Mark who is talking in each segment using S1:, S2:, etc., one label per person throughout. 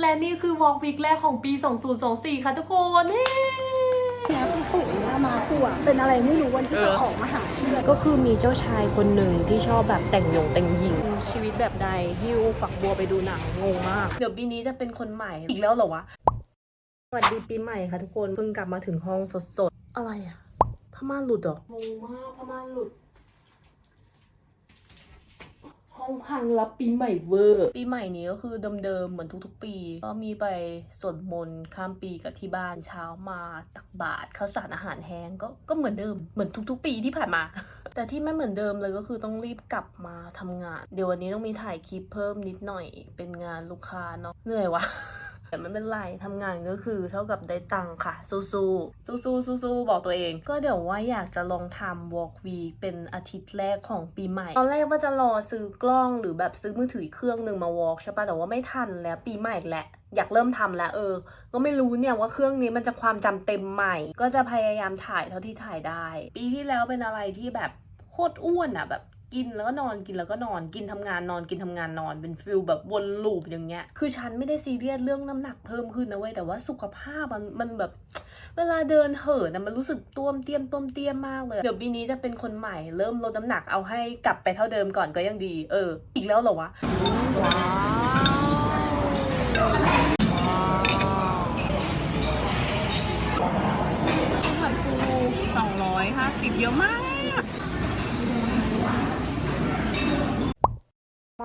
S1: และนี่คือวอล์กวิกแรกของปี 2024 ค่ะทุกคนนี่
S2: นะคือปู่นะมาปู่อะเป็นอะไรไม่รู้วันที่จะออกมาหาเพื่อน
S1: ก็คือมีเจ้าชายคนหนึ่งที่ชอบแบบแต่งหยงแต่งหญิง ชีวิตแบบใดฮิวฝักบัวไปดูหนังงงมาก เดี๋ยวปีนี้จะเป็นคนใหม่อีกแล้วเหรอวะสวัสดีปีใหม่ค่ะทุกคนเพิ่งกลับมาถึงห้องสดๆ อะไรอะพม่านหลุดเหรองงมากพม่านหลุด ห้องพังรับปีใหม่เวอร์ปีใหม่นี้ก็คือเดิมๆเหมือนทุกๆปี ก็มีไปสวดมนต์ข้ามปีกับที่บ้านเช้ามาตักบาตรข้าวสารอาหารแห้งก็ก็เหมือนเดิมเหมือนทุกๆ ปีที่ผ่านมา แต่ที่ไม่เหมือนเดิมเลยก็คือต้องรีบกลับมาทำงาน เดี๋ยววันนี้ต้องมีถ่ายคลิปเพิ่มนิดหน่อยเป็นงานลูกค้าเนาะเหนื่อยวะ แต่ไม่เป็นไรทำงานก็คือเท่ากับได้ตังค่ะ สู้ๆสู้ๆสู้บอกตัวเอง ก็เดี๋ยวว่าอยากจะลองทำ walk week เป็นอาทิตย์แรกของปีใหม่ ตอนแรกว่าจะรอซื้อกล้องหรือแบบซื้อมือถือเครื่องหนึ่งมา walk ใช่ปะแต่ว่าไม่ทันแล้วปีใหม่แหละอยากเริ่มทำแล้วเออ ก็ไม่รู้เนี่ยว่าเครื่องนี้มันจะความจำเต็มใหม่ ก็จะพยายามถ่ายเท่าที่ถ่ายได้ ปีที่แล้วเป็นอะไรที่แบบโคตรอ้วนอะแบบ กินแล้วก็นอนกินแล้วก็นอนกินทำงานนอนกินทำงานนอนเป็นฟิลแบบวนลูปอย่างเงี้ย คือฉันไม่ได้ซีเรียสเรื่องน้ำหนักเพิ่มขึ้นนะเว้ยแต่ว่าสุขภาพมันมันแบบเวลาเดินเหินนะมันรู้สึกต้วมเตี้ยมต้วมเตี้ยมมากเลย เดี๋ยวปีนี้จะเป็นคนใหม่เริ่มลดน้ำหนักเอาให้กลับไปเท่าเดิมก่อนก็ยังดี เออ อีกแล้วเหรอวะว้าวผัดปู250เยอะมาก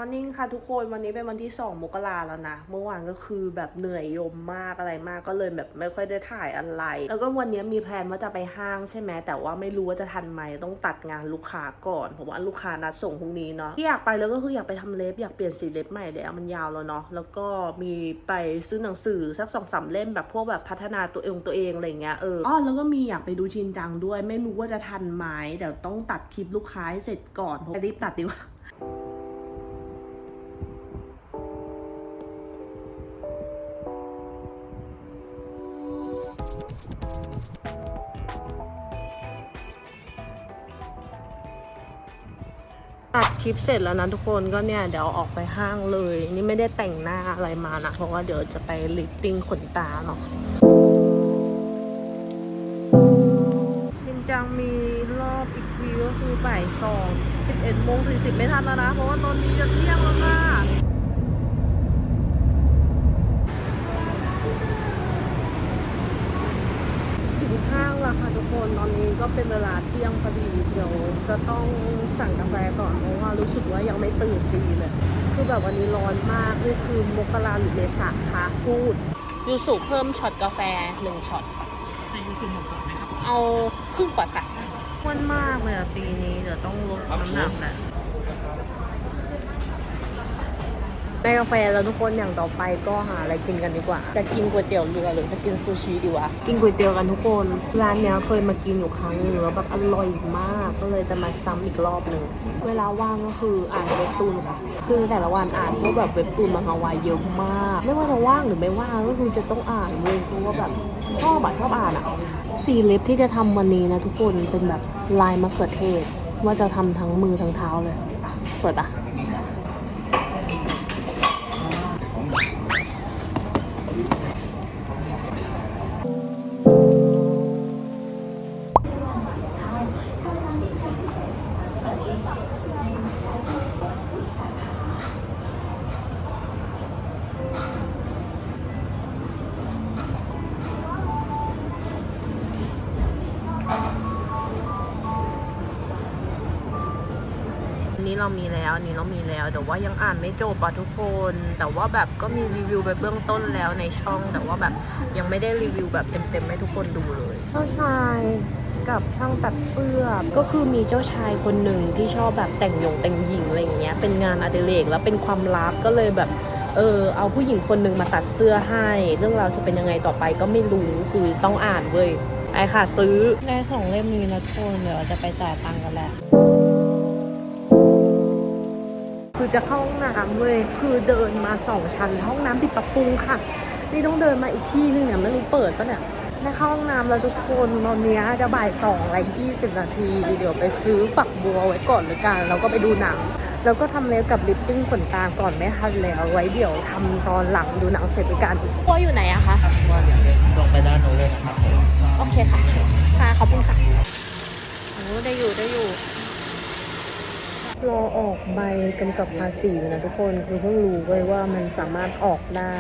S1: มอร์นิ่งค่ะทุกคนวันนี้เป็นวันที่ 2 มกราแล้วนะ เมื่อวานก็คือแบบเหนื่อยยมมากอะไรมากก็เลยแบบไม่ค่อยได้ถ่ายอะไร แล้วก็วันนี้มีแพลนว่าจะไปห้างใช่ไหมแต่ว่าไม่รู้ว่าจะทันไหมต้องตัดงานลูกค้าก่อนเพราะว่าลูกค้านัดส่งพรุ่งนี้เนาะที่อยากไปแล้วก็คืออยากไปทำเล็บอยากเปลี่ยนสีเล็บใหม่แล้วมันยาวแล้วเนาะแล้วก็มีไปซื้อหนังสือสักสองสามเล่มแบบพวกแบบพัฒนาตัวเองตัวเองอะไรเงี้ยเอออ๋อแล้วก็มีอยากไปดูชินจังด้วย ไม่รู้ว่าจะทันไหมเดี๋ยวต้องตัดคลิปลูกค้าให้เสร็จก่อนรีบตัดดีกว่า ตัดคลิปเสร็จแล้วนะทุกคนก็เนี่ยเดี๋ยวออกไปห้างเลย นี่ไม่ได้แต่งหน้าอะไรมานะ เพราะว่าเดี๋ยวจะไปลิปติ้งขนตาเนาะชินจังมีรอบอีกทีก็คือบ่ายสองสิบเอ็ดโมงสี่สิบไม่ทันแล้วนะ เพราะว่าตอนนี้จะเที่ยงแล้วค่ะ ค่ะทุกคนตอนนี้ก็เป็นเวลาเที่ยงพอดี เดี๋ยวจะต้องสั่งกาแฟก่อนเพราะว่ารู้สึกว่ายังไม่ตื่นดีเลยคือแบบวันนี้ร้อนมากนี่คือมกราหรือเมษาคะพูดยูสุเพิ่มช็อตกาแฟหนึ่งช็อต
S3: ให้ยูคือหมดก่อนไหมครับ
S1: เอาครึ่งกว่าค่ะอ้วนมากเลยอะปีนี้เดี๋ยวต้องลดน้ำหนักแหละ ได้กาแฟแล้วทุกคนอย่างต่อไปก็หาอะไรกินกันดีกว่า จะกินก๋วยเตี๋ยวเรือหรือจะกินซูชิดีวะกินก๋วยเตี๋ยวกันทุกคนร้านเนี้ยเคยมากินอยู่ครั้งนึงแล้วแบบอร่อยมาก ก็เลยจะมาซ้ำอีกรอบหนึ่งเวลาว่างก็คืออ่านเว็บตูนค่ะคือแต่ละวันอ่านพวกแบบเว็บตูนมาฮาวายเยอะมาก ไม่ว่าจะว่างหรือไม่ว่างก็คือจะต้องอ่านเลยเพราะว่าแบบชอบอะชอบอ่านอะสีเล็บที่จะทำวันนี้นะทุกคนเป็นแบบลายมะเขือเทศว่าจะทำทั้งมือทั้งเท้าเลย สวยปะ นนี้เรามีแล้วอันนี้เรามีแล้ว แต่ว่ายังอ่านไม่จบอะทุกคน แต่ว่าแบบก็มีรีวิวไปเบื้องต้นแล้วในช่อง แต่ว่าแบบยังไม่ได้รีวิวแบบเต็มๆให้ทุกคนดูเลยเจ้าชายกับช่างตัดเสื้อ ก็คือมีเจ้าชายคนหนึ่งที่ชอบแบบแต่งหยงแต่งหญิงอะไรอย่างเงี้ยเป็นงานอดิเรกแล้วเป็นความลับก็เลยแบบเออเอาผู้หญิงคนหนึ่งมาตัดเสื้อให้ เรื่องราวจะเป็นยังไงต่อไปก็ไม่รู้คือต้องอ่านเว้ยไอค่ะซื้อได้สองเล่มนี้นะทุกคนเดี๋ยวจะไปจ่ายตังค์กันแล้ว คือจะเข้าห้องน้ำเลยคือเดินมาสองชั้นห้องน้ำติดปรับปรุงค่ะ นี่ต้องเดินมาอีกที่นึงเนี่ยไม่รู้เปิดปะเนี่ยได้เข้าห้องน้ำแล้วทุกคนตอนเนี้ยจะบ่ายสองอะไรยี่สิบนาที เดี๋ยวไปซื้อฝักบัวไว้ก่อนเลยกันแล้วก็ไปดูหนัง แล้วก็ทำเล็บกับลิปติ้งขนตาก่อนไม่ทันแล้วไว้เดี๋ยวทำตอนหลังดูหนังเสร็จไปกันพ่ออยู่ไหนอะคะ
S3: ว่าเดี๋ยวลงไปด้านโน้นเลยนะครับ
S1: โอเคค่ะค่ะขอบคุณค่ะโอ้ได้อยู่ได้อยู่ รอออกใบกำกับภาษีอยู่นะทุกคนคือเพิ่งรู้เลยว่ามันสามารถออกได้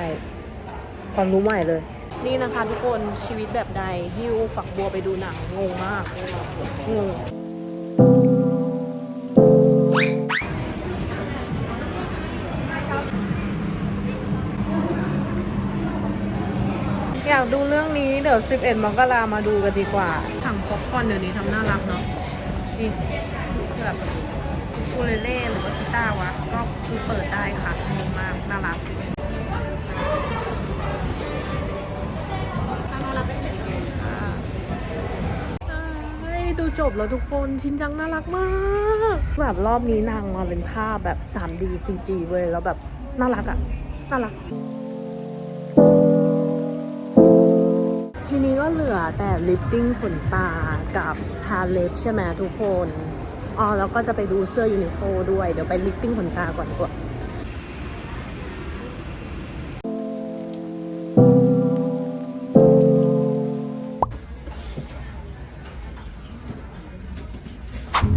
S1: ความรู้ใหม่เลย นี่นะคะทุกคนชีวิตแบบใดฮิวฝักบัวไปดูหนังงงมากงงอยากดูเรื่องนี้เดี๋ยว 11มกรามาดูกันดีกว่าถังป๊อปคอร์นเดี๋ยวนี้ทำน่ารักเนาะนี่ แบบอูเลเล่หรือว่ากีตาร์วะ ก็คือเปิดได้ค่ะงงมาก น่ารักใช่ดูจบแล้วทุกคนชินจังน่ารักมาก แบบรอบนี้นางมาเป็นภาพแบบ 3D CG เว้ยแล้วแบบน่ารักอะน่ารัก ทีนี้ก็เหลือแต่ลิปติ้งขนตากับทาเล็บใช่ไหมทุกคน อ๋อแล้วก็จะไปดูเสื้อยูนิโคด้วย เดี๋ยวไปลิปติ้งขนตาก่อนดีกว่า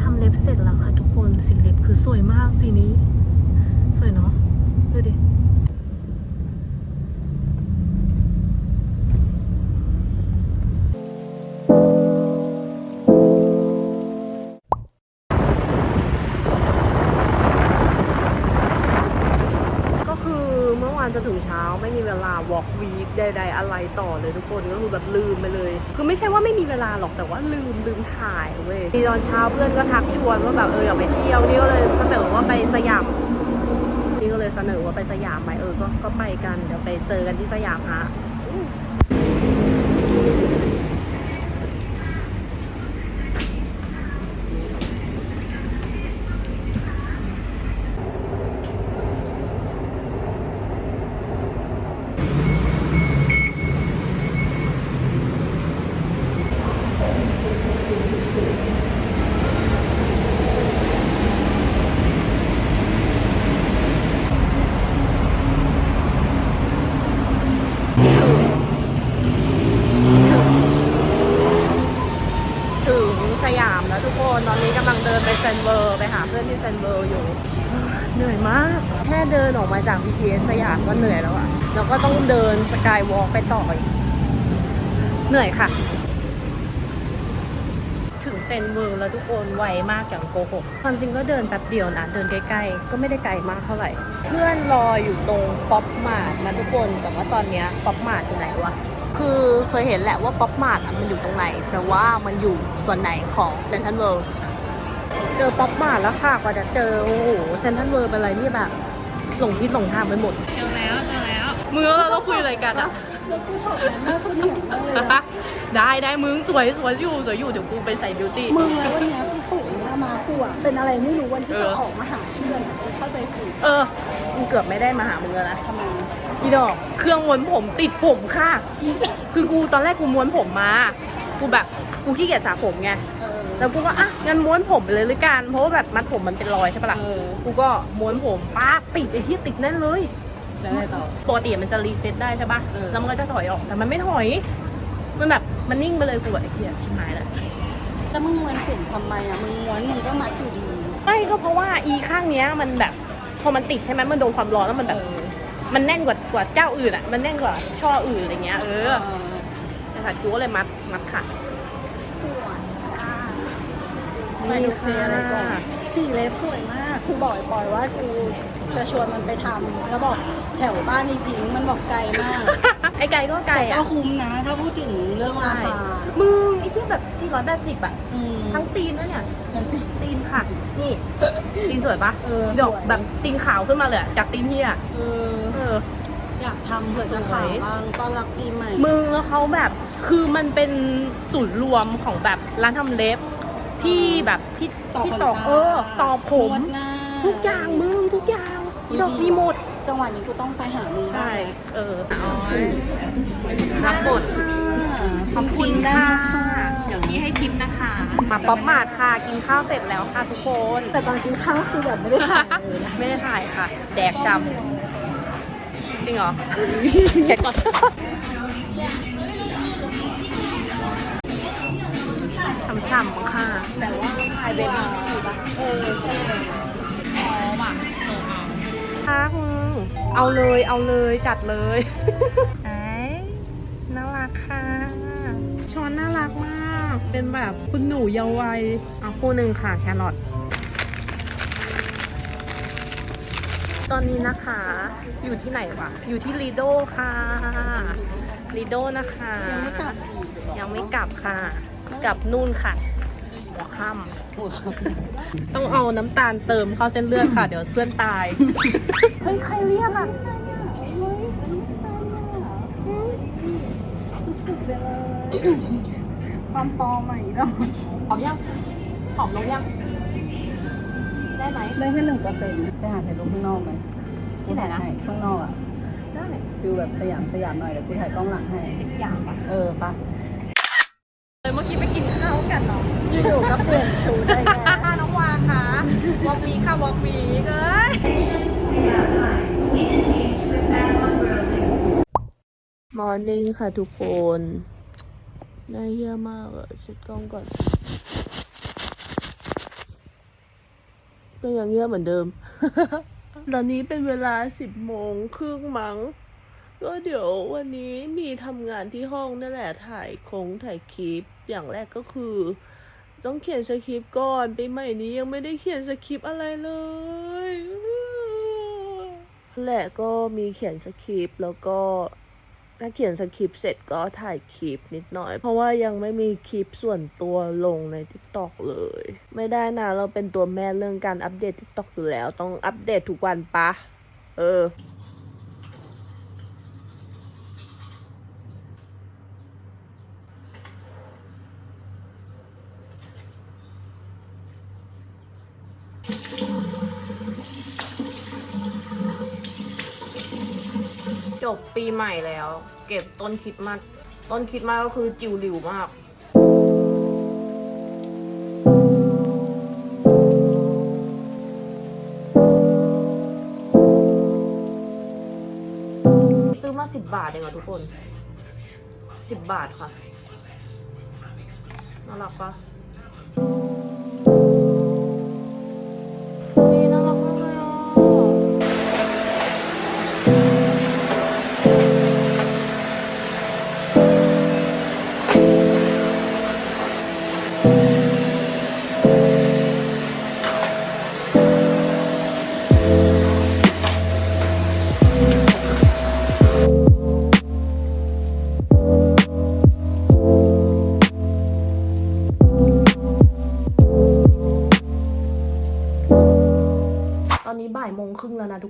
S1: ทำเล็บเสร็จแล้วค่ะทุกคนสีเล็บคือสวยมากสีนี้ สวยเนาะดูดิ ตอนเช้าเพื่อนก็ทักชวนว่าแบบเอออยากไปเที่ยวนี่ก็เลยเสนอว่าไปสยามนี่ก็เลยเสนอว่าไปสยามไปเออก็ก็ไปกันเดี๋ยวไปเจอกันที่สยามฮะอู้ถึงสยามแล้วทุกคนตอนนี้กำลังเดินไปเซนเวอร์ไปหาเพื่อนที่เซนเวอร์อยู่ เหนื่อยมาก แค่เดินออกมาจาก BTS สยามก็เหนื่อยแล้วอะแล้วก็ต้องเดินส กายวอล์กไปต่ออีกเหนื่อยค่ะ ถึงเซนเวอร์แล้วทุกคนไวมากอย่างโกหกความจริงก็เดินแป๊บเดียวนะ เดินใกล้ๆ ก็ไม่ได้ไกลมากเท่าไหร่ เพื่อนรออยู่ตรงป๊อปมาร์ทนะทุกคน แต่ว่าตอนนี้ป๊อปมาร์ทอยู่ไหนวะคือเคยเห็นแหละว่าป๊อปมาร์ทมันอยู่ตรงไหน แต่ว่ามันอยู่ส่วนไหนของเซนทรัลเวิลด์เจอป๊อปมาร์ทแล้วค่ะกว่าจะเจอ โอ้โหเซนทรัลเวิร์เป็นอะไรที่แบบหลงทิศหลงทางไปหมด
S3: เจอ
S1: มือเราต้องคุยอะไรกันอะ
S2: แล้วกูบอกแล้วแม่คนเหี่ยงเลยอะ
S1: ได้ได้มึงสวยสวยอยู่สวยอยู่เดี๋ยวกูไปใส่บิวตี้
S2: มึงแล้ววันเนี้ยคือปู่หน้ามากูอะเป็นอะไรไม่รู้วันที่
S1: เอ
S2: จะ
S1: อ
S2: ออกมาหาเพื่อนอะเข้าใจผิด
S1: เออมึงเกือบไม่ได้มาหามึงแล้วนะ
S2: ทำไม
S1: อีดอกเครื่องม้วนผมติดผมค่ะ
S2: อีสัส
S1: คือกูตอนแรกกูม้วนผมมา กูแบบกูขี้เกียจสระผมไง
S2: เออ
S1: แล้วกูก็อะงั้นม้วนผมไปเลยหรือกันเพราะว่าแบบมัดผมมันเป็นรอยใช่ปะล่ะ
S2: เออ
S1: กูก็ม้วนผมป้าบติดไอ้ที่ติดแน่นเลย
S2: แล้วไงต่อ
S1: ปกติมันจะรีเซ็ตได้ใช่ปะ
S2: เออ
S1: แล้วมันก็จะถอยออก แต่มันไม่ถอย มันแบบมันนิ่งไปเลยกูแบบไอ้เหี้ยชิบหายแล้ว
S2: แล้วมึงม้วนผมทำไมอะมึงม้วนมึงก็มัดอยู่ดี
S1: ไม่ก็เพราะว่าอีข้างเนี้ยมันแบบพอมันติดใช่ไหมมันโดนความร้อนแล้วมันแบบ มันแน่นกว่ากว่าเจ้าอื่นอะ มันแน่นกว่าช่ออื่นอะไรเงี้ย เออแต่ค่ะจูก็เลยมัดมัดค่ะ
S2: สวยอะ
S1: นี่
S2: ไปดูเพล
S1: ค่ะ
S2: อะไรก่อน สีเล็บสวยมากกูบอกไอ้ปอยว่ากูจะชวนมันไปทำแล้วบอก แถวบ้านอีพิงค์มันบอกไกลมาก
S1: ไอ้ไก่ก็ไก่
S2: แต่ก็
S1: อะ
S2: คุ้มนะถ้าพูดถึงเรื่องราคา
S1: มึงไอ้ที่แบบ 480อะ
S2: อืม
S1: ทั้งตีนด้วยเนี่ย ตีนค่ะ นี่ ตีนสวยปะ
S2: เออ
S1: ดอก
S2: สวย
S1: แบบตีนขาวขึ้นมาเลยอะจากตีนที่อะ
S2: เออ
S1: เออ
S2: อยากทำเผื่อจะขายบ้างต้อนรับปีใหม่
S1: มึงแล้วเขาแบบคือมันเป็นศูนย์รวมของแบบร้านทำเล็บ ที่แบบที่
S2: ต่อ
S1: ที่
S2: ขน
S1: ต่อ
S2: ตา
S1: เออต่อผม
S2: นวดหน้า
S1: ทุกอย่างมึงทุกอย่าง
S2: อุ๊ย
S1: ดอก
S2: ดี
S1: มีหมด
S2: จังหวะนี้กูต้องไปหามึงบ้าง
S1: ใช่
S2: แล้ว
S1: เออรับบทขอบคุณ
S2: ได้
S1: ค่ะ
S2: ค่ะ
S1: เดี๋ยวยวพี่ให้ทิปนะคะ มาป๊อปมาดค่ะ กินข้าวเสร็จแล้วค่ะทุกคน
S2: แต่ตอนกินข้าวคือแบบไม่ได้ถ่ายเลยนะ
S1: ไม่ได้ถ่ายค่ะ แดกจำจริงเหรอ เช็ดก่อนฉ่ำๆค่ะ
S2: แต่ว่าถ่ายเบบีอยู่ปะเออใช่
S1: ค่ะคุณเอาเลยเอาเลยจัดเลยไอ้น่ารักค่ะ ช้อนน่ารักมาก เป็นแบบคุณหนูเยาว์วัยเอาคู่หนึ่งค่ะแครอทตอนนี้นะคะ อยู่ที่ไหนวะ อยู่ที่ลีโดค่ะลีโดนะคะ
S2: ยังไม่กลับอีกเหรอ
S1: ยังไม่กลับค่ะ กลับนู่นค่ะหัวค่ำ ต้องเอาน้ำตาลเติมเข้าเส้นเลือดค่ะ เดี๋ยวเพื่อนตาย เฮ้ย ใครเรียกอะ
S2: ความปลอมใหม่เนาะ
S1: หอมยังหอมลงยัง ได้ไหม
S2: ได้แค่หนึ่งเปอร์เซ็นต์ไปหาถ่ายรูปข้างนอกไหม
S1: ที่ไหนนะ
S2: ข้างนอกอะ
S1: ได้
S2: ฟิลแบบสยามสยามหน่อยเดี๋ยวกูถ่ายกล้องหลังให้
S1: อีกอย่างปะ
S2: เออปะ
S1: อ
S2: ยู่ๆก็เปลี่ยนชุดได้ไง
S1: น้องวาค่ะวอกวีค่ะวอกวีเอ้ย มอร์นิ่งค่ะทุกคนได้เยอะมากอะเช็ดกล้องก่อน ก็ยังเงียบเหมือนเดิม ตอนนี้เป็นเวลาสิบโมงครึ่งมั้ง ก็เดี๋ยววันนี้มีทำงานที่ห้องนั่นแหละถ่ายคงถ่ายคลิป อย่างแรกก็คือ ต้องเขียนสคริปต์ก่อนปีใหม่นี้ยังไม่ได้เขียนสคริปต์อะไรเลยแหละก็มีเขียนสคริปต์แล้วก็ถ้าเขียนสคริปต์เสร็จก็ถ่ายคลิปนิดหน่อย เพราะว่ายังไม่มีคลิปส่วนตัวลงใน TikTok เลย ไม่ได้นะ เราเป็นตัวแม่เรื่องการอัปเดต TikTok อยู่แล้ว ต้องอัปเดตทุกวันปะ เออ บปีใหม่แล้ว เก็บต้นคิดมาต้นคิดมาก็คือจิ๋วหลิวมากซื้อมาสิบบาทเองอะทุกคนสิบบาทค่ะน่ารักปะ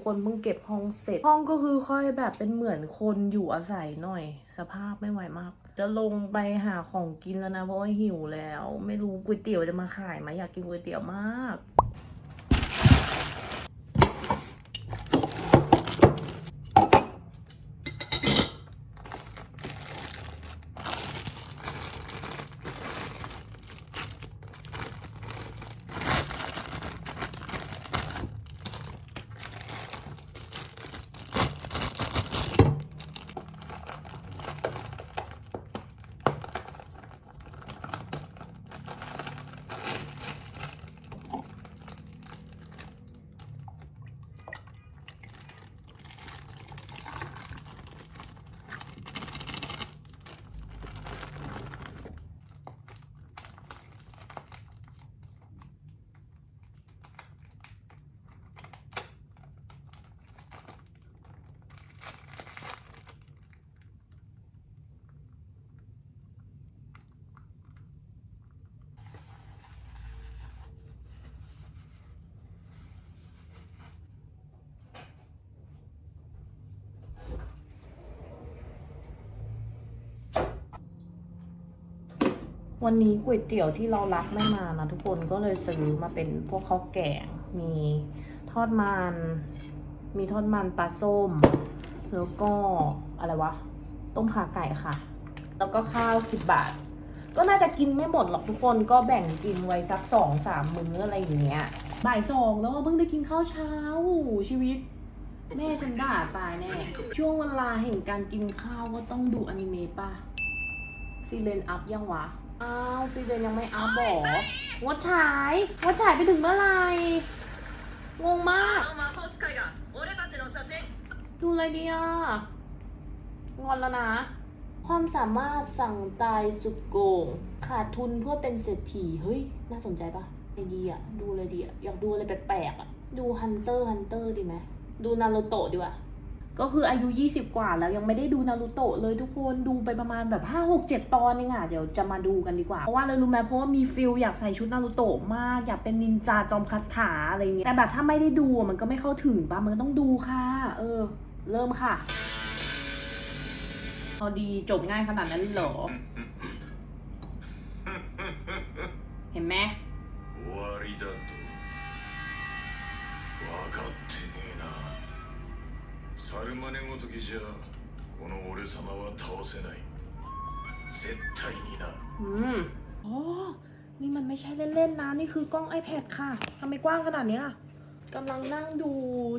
S1: คนเพิ่งเก็บห้องเสร็จ ห้องก็คือค่อยแบบเป็นเหมือนคนอยู่อาศัยหน่อย สภาพไม่ไหวมาก จะลงไปหาของกินแล้วนะเพราะว่าหิวแล้ว ไม่รู้ก๋วยเตี๋ยวจะมาขายไหมอยากกินก๋วยเตี๋ยวมาก วันนี้ก๋วยเตี๋ยวที่เรารักไม่มานะทุกคนก็เลยซื้อมาเป็นพวกข้าวแกง มีทอดมัน มีทอดมันปลาส้ม แล้วก็อะไรวะ ต้มขาไก่ค่ะ แล้วก็ข้าวสิบบาท ก็น่าจะกินไม่หมดหรอกทุกคนก็แบ่งกินไว้สักสองสามมื้ออะไรอย่างเงี้ย บ่ายสองแล้วอะเพิ่งได้กินข้าวเช้าชีวิต แม่ฉันด่าตายแน่ ช่วงเวลาแห่งการกินข้าวก็ต้องดูอนิเมะป่ะซีเรนอัพยังวะ อ้าวซีเรนยังไม่อัพบอวดฉายวัดฉายไปถึงเมื่อไหร่ งงมาก
S4: 魔法使いが俺たちの写真
S1: ดูอะไรดีอ่ะ งอนแล้วนะ ความสามารถสั่งตายสุดโกง ขาดทุนเพื่อเป็นเศรษฐี เฮ้ย น่าสนใจปะไอดีอ่ะ ดูอะไรดีอ่ะ อยากดูอะไรแปลกๆอ่ะ ดูฮันเตอร์ฮันเตอร์ดีไหม ดูนารูโตะดีกว่า ก็คืออายุ 20 กว่าแล้วยังไม่ได้ดูนารูโตะเลยทุกคน ดูไปประมาณแบบ 5 6 7 ตอนเองอ่ะ เดี๋ยวจะมาดูกันดีกว่า เพราะว่าอะไรรู้ไหมเพราะว่ามีฟิลอยากใส่ชุดนารูโตะมาก อยากเป็นนินจาจอมคาถาอะไรเงี้ย แต่แบบถ้าไม่ได้ดูอะมันก็ไม่เข้าถึงปะมันก็ต้องดูค่ะ เออ เริ่มค่ะ พอดีจบง่ายขนาดนั้นเหรอ เห็นไหม
S5: 終わりだ サルマネごときじゃこの俺様は倒せない絶対にな
S1: อืมอ๋อ นี่มันไม่ใช่เล่น ๆ นะ นี่คือกล้อง iPad ค่ะทำไมกว้างขนาดเนี้ยกำลังนั่งดู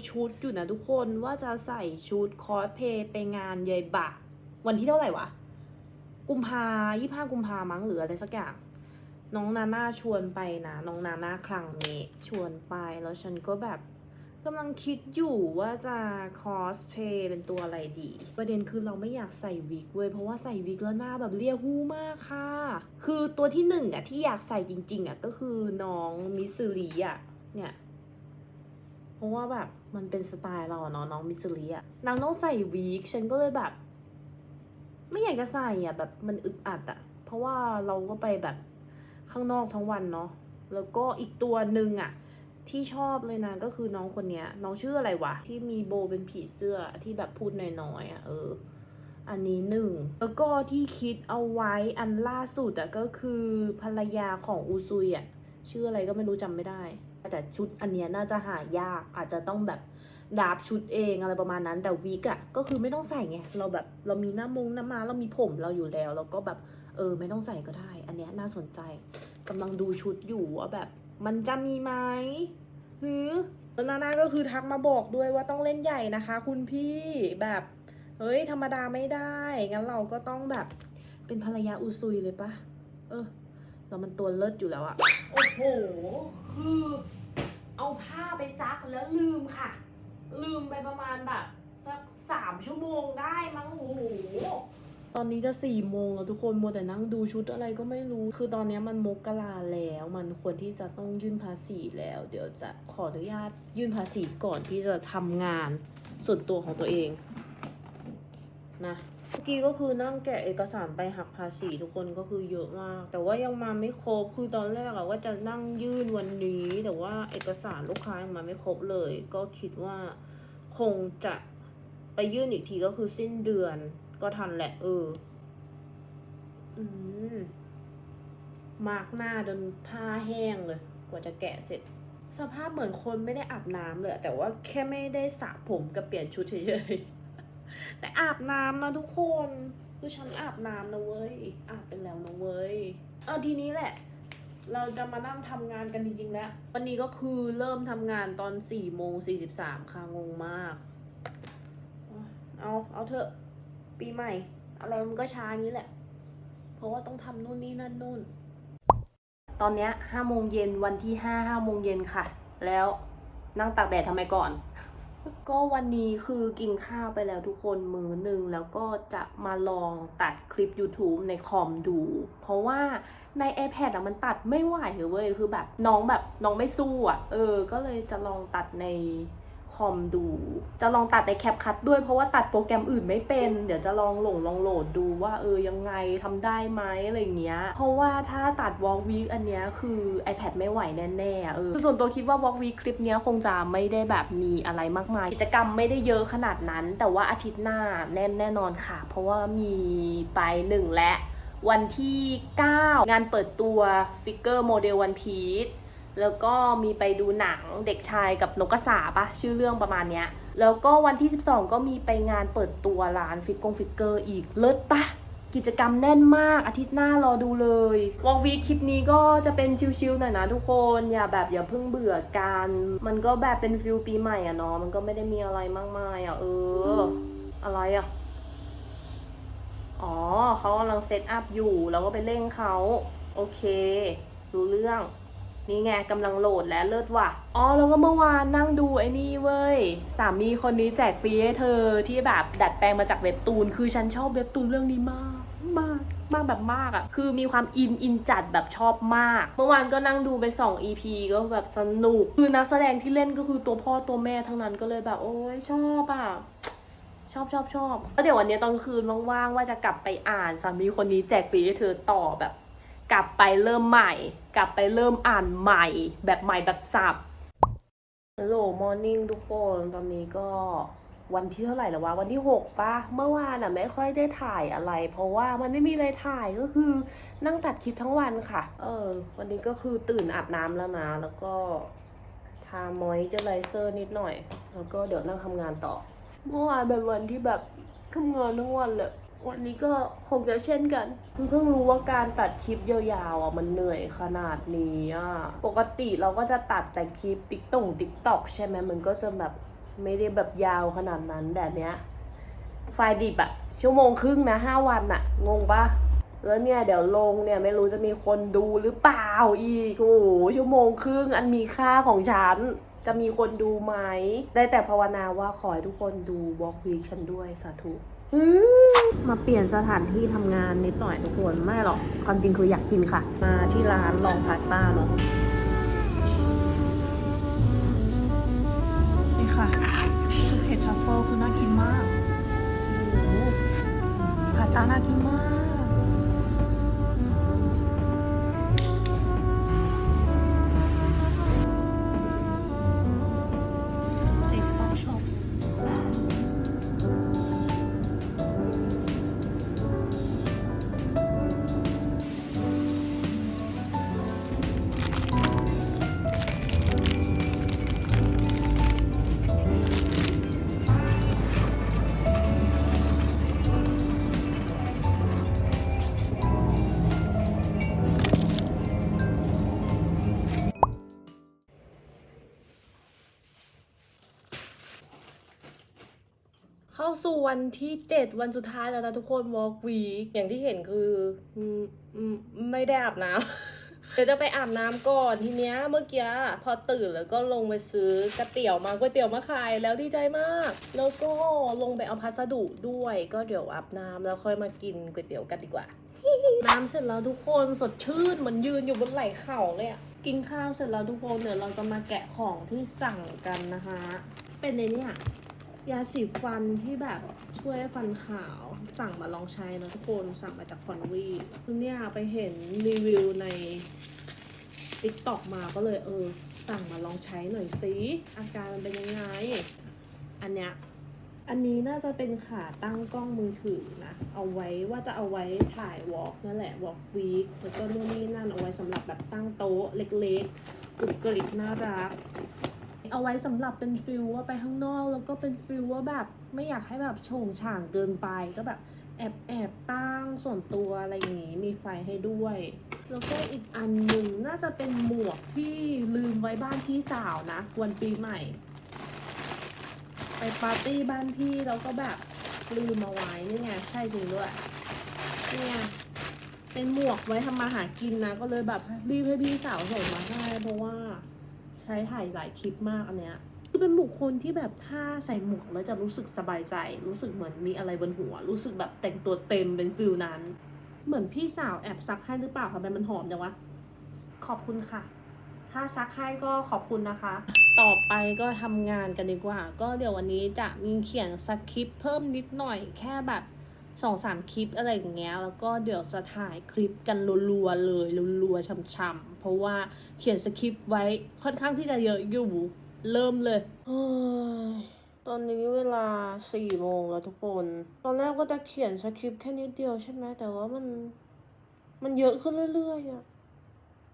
S1: ชุดอยู่นะทุกคนว่าจะใส่ชุดคอสเพลย์ไปงานเยายบะ วันที่เท่าไหร่วะ กุมภายี่ห้ากุมภามั้งหรืออะไรสักอย่าง น้องนาน่าชวนไปนะ น้องนาน่าครั้งนี้ชวนไปแล้วฉันก็แบบ กำลังคิดอยู่ว่าจะคอสเพย์เป็นตัวอะไรดี ประเด็นคือเราไม่อยากใส่วิกเว้ยเพราะว่าใส่วิกแล้วหน้าแบบเรียหู้มากค่ะ คือตัวที่หนึ่งอะที่อยากใส่จริง ๆอะก็คือน้องมิสซูรีอะเนี่ยเพราะว่าแบบมันเป็นสไตล์เราเนาะน้องมิสซูรีอะนางต้องใส่วิกฉันก็เลยแบบ ไม่อยากจะใส่อะแบบมันอึดอัดอะเพราะว่าเราก็ไปแบบข้างนอกทั้งวันเนาะแล้วก็อีกตัวหนึ่งอะ ที่ชอบเลยนะก็คือน้องคนเนี้ย น้องชื่ออะไรวะ ที่มีโบเป็นผีเสื้อที่แบบพูดน้อยๆอะเออ อันนี้หนึ่ง แล้วก็ที่คิดเอาไว้อันล่าสุดอะก็คือภรรยาของอูซุยอะชื่ออะไรก็ไม่รู้จำไม่ได้ แต่ชุดอันเนี้ยน่าจะหายากอาจจะต้องแบบดาบชุดเองอะไรประมาณนั้นแต่วิกอะก็คือไม่ต้องใส่ไงเราแบบเรามีหน้ามงหน้ามาเรามีผมเราอยู่แล้วเราก็แบบเออไม่ต้องใส่ก็ได้ อันเนี้ยน่าสนใจกำลังดูชุดอยู่ว่าแบบ มันจะมีไหมหือแล้วนาน่าก็คือทักมาบอกด้วยว่าต้องเล่นใหญ่นะคะ คุณพี่แบบเฮ้ย ธรรมดาไม่ได้ งั้นเราก็ต้องแบบเป็นภรรยาอุซุยเลยปะเออแล้วมันตัวเลิศอยู่แล้วอะโอ้โห คือเอาผ้าไปซักแล้วลืมค่ะ ลืมไปประมาณแบบสักสามชั่วโมงได้มั้งโอ้โห ตอนนี้จะสี่โมงแล้วทุกคนมัวแต่นั่งดูชุดอะไรก็ไม่รู้ คือตอนนี้มันมกราแล้ว มันควรที่จะต้องยื่นภาษีแล้ว เดี๋ยวจะขออนุญาตยื่นภาษีก่อนที่จะทำงานส่วนตัวของตัวเองนะเมื่อกี้ก็คือนั่งแกะเอกสารไปหักภาษีทุกคนก็คือเยอะมาก แต่ว่ายังมาไม่ครบคือตอนแรกอะว่าจะนั่งยื่นวันนี้ แต่ว่าเอกสารลูกค้ายังมาไม่ครบเลย ก็คิดว่าคงจะไปยื่นอีกทีก็คือสิ้นเดือน ก็ทันแหละ เออ อืม มาร์กหน้าจนผ้าแห้งเลย กว่าจะแกะเสร็จ สภาพเหมือนคนไม่ได้อาบน้ำเลยแต่ว่าแค่ไม่ได้สระผมกับเปลี่ยนชุดเฉยๆ แต่อาบน้ำนะทุกคนคือฉันอาบน้ำนะเว้ย อาบไปแล้วนะเว้ย เออทีนี้แหละ เราจะมานั่งทำงานกันจริงๆแล้ว วันนี้ก็คือเริ่มทำงานตอน4ี่โมงสีค่ะงงมาก เอา เอาเถอะ ปีใหม่ อะไรมันก็ช้างี้แหละ เพราะว่าต้องทำนู่นนี่นั่นนู่น ตอนเนี้ยห้าโมงเย็นวันที่ห้าห้าโมงเย็นค่ะ แล้วนั่งตากแดดทำไมก่อน ก็วันนี้คือกินข้าวไปแล้วทุกคนมื้อหนึ่งแล้วก็จะมาลองตัดคลิป YouTube ในคอมดู เพราะว่าใน iPad อะมันตัดไม่ไหวเว้ยคือแบบน้องแบบน้องไม่สู้อะเออ ก็เลยจะลองตัดใน คอมดู จะลองตัดในแคปคัทด้วยเพราะว่าตัดโปรแกรมอื่นไม่เป็น เดี๋ยวจะลองหลงลองโหลดดูว่าเออยังไงทำได้ไหมอะไรเงี้ย เพราะว่าถ้าตัด Walk Week อันเนี้ยคือ iPad ไม่ไหวแน่ๆเออคือส่วนตัวคิดว่า Walk Week คลิปเนี้ยคงจะไม่ได้แบบมีอะไรมากมาย กิจกรรมไม่ได้เยอะขนาดนั้น แต่ว่าอาทิตย์หน้าแน่นแน่นอนค่ะ เพราะว่ามีไปหนึ่งและวันที่ 9 งานเปิดตัวฟิกเกอร์โมเดลวันพีช แล้วก็มีไปดูหนังเด็กชายกับนกกระสาปะชื่อเรื่องประมาณเนี้ย แล้วก็วันที่ 12 ก็มีไปงานเปิดตัวร้านฟิกกงฟิกเกอร์อีกเลิศปะกิจกรรมแน่นมากอาทิตย์หน้ารอดูเลยวอล์กวีคคลิปนี้ก็จะเป็นชิลๆหน่อยนะทุกคนอย่าแบบอย่าเพิ่งเบื่อกัน มันก็แบบเป็นฟิลปีใหม่อะเนาะมันก็ไม่ได้มีอะไรมากมายอะเออ อะไรอะอ๋อเขากำลังเซตอัพอยู่ แล้วก็ไปเร่งเขา โอเค รู้เรื่อง นี่ไงกำลังโหลดแล้วเลิศว่ะ อ๋อแล้วก็เมื่อวานนั่งดูไอ้นี่เว้ย สามีคนนี้แจกฟรีให้เธอที่แบบดัดแปลงมาจากเว็บตูน คือฉันชอบเว็บตูนเรื่องนี้มากมากมากแบบมากอะ่ะ คือมีความอินอินจัดแบบชอบมาก เมื่อวานก็นั่งดูไปสอง EP ก็แบบสนุก คือนักแสดงที่เล่นก็คือตัวพ่อตัวแม่ทั้งนั้นก็เลยแบบ โอ้ยชอบอะชอบชอบชอบแล้วเดี๋ยววันนี้ตอนคืนว่างๆว่าจะกลับไปอ่านสามีคนนี้แจกฟรีให้เธอต่อแบบ กลับไปเริ่มใหม่ กลับไปเริ่มอ่านใหม่ แบบใหม่แบบสับฮัลโหลมอร์นิ่งทุกคนตอนนี้ก็วันที่เท่าไหร่แล้ววะวันที่หกปะเมื่อวานอะไม่ค่อยได้ถ่ายอะไร เพราะว่ามันไม่มีอะไรถ่ายก็คือนั่งตัดคลิปทั้งวันค่ะ เออ วันนี้ก็คือตื่นอาบน้ำแล้วนะ แล้วก็ทามอยเจอไรเซอร์นิดหน่อย แล้วก็เดี๋ยวนั่งทำงานต่อ เมื่อวานเป็นวันที่แบบทำงานทั้งวันเลย วันนี้ก็คงจะเช่นกันคือเพิ่งรู้ว่าการตัดคลิปยาวๆอะมันเหนื่อยขนาดนี้อะปกติเราก็จะตัดแต่คลิปติ๊กต่งติ๊กตอกใช่ไหมมันก็จะแบบไม่ได้แบบยาวขนาดนั้นแต่เนี้ย ไฟล์ดิบอะชั่วโมงครึ่งนะห้าวันอะงงปะแล้วเนี่ยเดี๋ยวลงเนี่ยไม่รู้จะมีคนดูหรือเปล่าอีกโอ้โหชั่วโมงครึ่งอันมีค่าของฉันจะมีคนดูไหม ได้แต่ภาวนาว่าขอให้ทุกคนดูบล็อกวีคฉันด้วยสาธุ มาเปลี่ยนสถานที่ทำงานนิดหน่อยทุกคน ไม่หรอก ความจริงคืออยากกินค่ะ มาที่ร้านลองพาสต้าเนาะ
S3: นี่ค่ะซุปเห็ดทรัฟเฟิลคือน่ากินมากโอ้โหผัดตาน่ากินมาก
S1: เข้าสู่วันที่ 7 วันสุดท้ายแล้วนะทุกคน walk week อย่างที่เห็นคือออไม่ได้อาบน้ำ เดี๋ยวจะไปอาบน้ำก่อนทีเนี้ยเมื่อกี้พอตื่นแล้วก็ลงไปซื้อกระเตี๋ยวมาก๋วยเตี๋ยวมาขายแล้วดีใจมาก แล้วก็ลงไปเอาพัสดุด้วย ก็เดี๋ยวอาบน้ำแล้วค่อยมากินก๋วยเตี๋ยวกันดีกว่า น้ำเสร็จแล้วทุกคนสดชื่นเหมือนยืนอยู่บนไหล่เข่าเลยอะกินข้าวเสร็จแล้วทุกคนเดี๋ยวเราจะมาแกะของที่สั่งกันนะคะ เป็นในเนี่ย ยาสีฟันที่แบบช่วยฟันขาวสั่งมาลองใช้นะทุกคนสั่งมาจากคอนวีคือเนี่ยไปเห็นรีวิวใน t ิ k t o k มาก็เลยเออ สั่งมาลองใช้หน่อยสิอาการมันเป็นยังไง อันเนี้ยอันนี้น่าจะเป็นขาตั้งกล้องมือถือนะ เอาไว้ว่าจะเอาไว้ถ่ายวอล์กนั่นแหละวอล์กวีคแล้วก็นู่นนี่นั่นเอาไว้สำหรับแบบตั้งโต๊ะเล็กๆกรุบกริบน่ารัก เอาไว้สำหรับเป็นฟิลว่าไปข้างนอก แล้วก็เป็นฟิลว่าแบบไม่อยากให้แบบโฉงฉ่างเกินไปก็แบบแอบแอบตั้งส่วนตัวอะไรอย่างงี้มีไฟให้ด้วย แล้วก็อีกอันหนึ่งน่าจะเป็นหมวกที่ลืมไว้บ้านพี่สาวนะ วันปีใหม่ ไปปาร์ตี้บ้านพี่แล้วก็แบบลืมมาไว้นี่ไงใช่จริงด้วยนี่ไงเป็นหมวกไว้ทำมาหากินนะ ก็เลยแบบรีบให้พี่สาวส่งมาให้เพราะว่า ช้ถ่ายหลายคลิปมากอันเนี้ยคือเป็นบุคคลที่แบบถ้าใส่หมวกแล้วจะรู้สึกสบายใจ รู้สึกเหมือนมีอะไรบนหัว รู้สึกแบบแต่งตัวเต็มเป็นฟิลนั้น เหมือนพี่สาวแอบซักให้หรือเปล่าทำไมมันหอมจังวะขอบคุณค่ะ ถ้าซักให้ก็ขอบคุณนะคะ ต่อไปก็ทำงานกันดีกว่า ก็เดี๋ยววันนี้จะมีเขียนสคริปต์เพิ่มนิดหน่อยแค่แบบ สองสามคลิปอะไรอย่างเงี้ย แล้วก็เดี๋ยวจะถ่ายคลิปกันรัวๆเลยรัวๆช่ำๆเพราะว่าเขียนสคริปต์ไว้ค่อนข้างที่จะเยอะอยู่ เริ่มเลยเตอนนี้เวลาสี่โมงแล้วทุกคน ตอนแรกก็จะเขียนสคริปต์แค่นิดเดียวใช่ไหมแต่ว่ามัน มันเยอะขึ้นเรื่อยๆอะ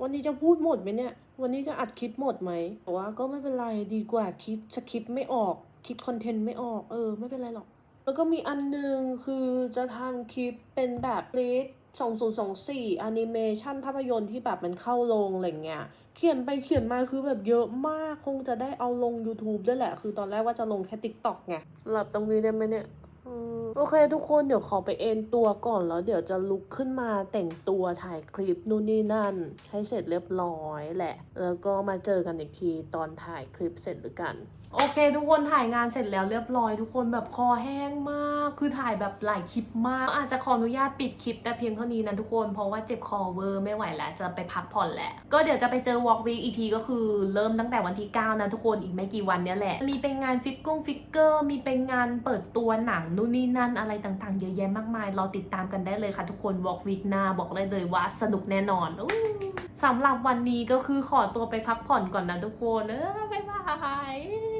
S1: วันนี้จะพูดหมดไหมเนี่ย วันนี้จะอัดคลิปหมดไหมแต่ว่าก็ไม่เป็นไรดีกว่าคิดสคริปต์ไม่ออก คิดคอนเทนต์ไม่ออก เออ ไม่เป็นไรหรอก แล้วก็มีอันหนึงคือจะทำคลิปเป็นแบบคลิป2024แอนิเมชันภาพยนตร์ที่แบบมันเข้าลงอะไรเงี้ย เขียนไปเขียนมาคือแบบเยอะมาก คงจะได้เอาลง YouTube ด้วยแหละ คือตอนแรกว่าจะลงแค่ TikTok ไงหลับตรงนี้ได้ไหมเนี่ยโอเคทุกคนเดี๋ยวขอไปเอนตัวก่อนแล้วเดี๋ยวจะลุกขึ้นมาแต่งตัวถ่ายคลิปนู่นนี่นั่น ให้เสร็จเรียบร้อยแหละ แล้วก็มาเจอกันอีกทีตอนถ่ายคลิปเสร็จหรือกัน โอเค ทุกคนถ่ายงานเสร็จแล้วเรียบร้อยทุกคนแบบคอแห้งมาก คือถ่ายแบบหลายคลิปมาก อาจจะขออนุญาตปิดคลิปแต่เพียงเท่านี้นะทุกคนเพราะว่าเจ็บคอเวอร์ไม่ไหวแล้วจะไปพักผ่อนแหละ ก็เดี๋ยวจะไปเจอวอล์กวีอีกทีก็คือเริ่มตั้งแต่วันที่ 9 นะทุกคนอีกไม่กี่วันเนี้ยแหละ มีเป็นงานฟิกกุ้งฟิกเกอร์มีเป็นงานเปิดตัวหนังนู่นนี่นั่นอะไรต่างๆ เยอะแยะมากมายรอติดตามกันได้เลยค่ะ ทุกคนวอล์กวีหน้าบอกเลยเลยว่าสนุกแน่นอนอู้สำหรับวันนี้ก็คือขอตัวไปพักผ่อนก่อนนะทุกคนเออบ๊ายบาย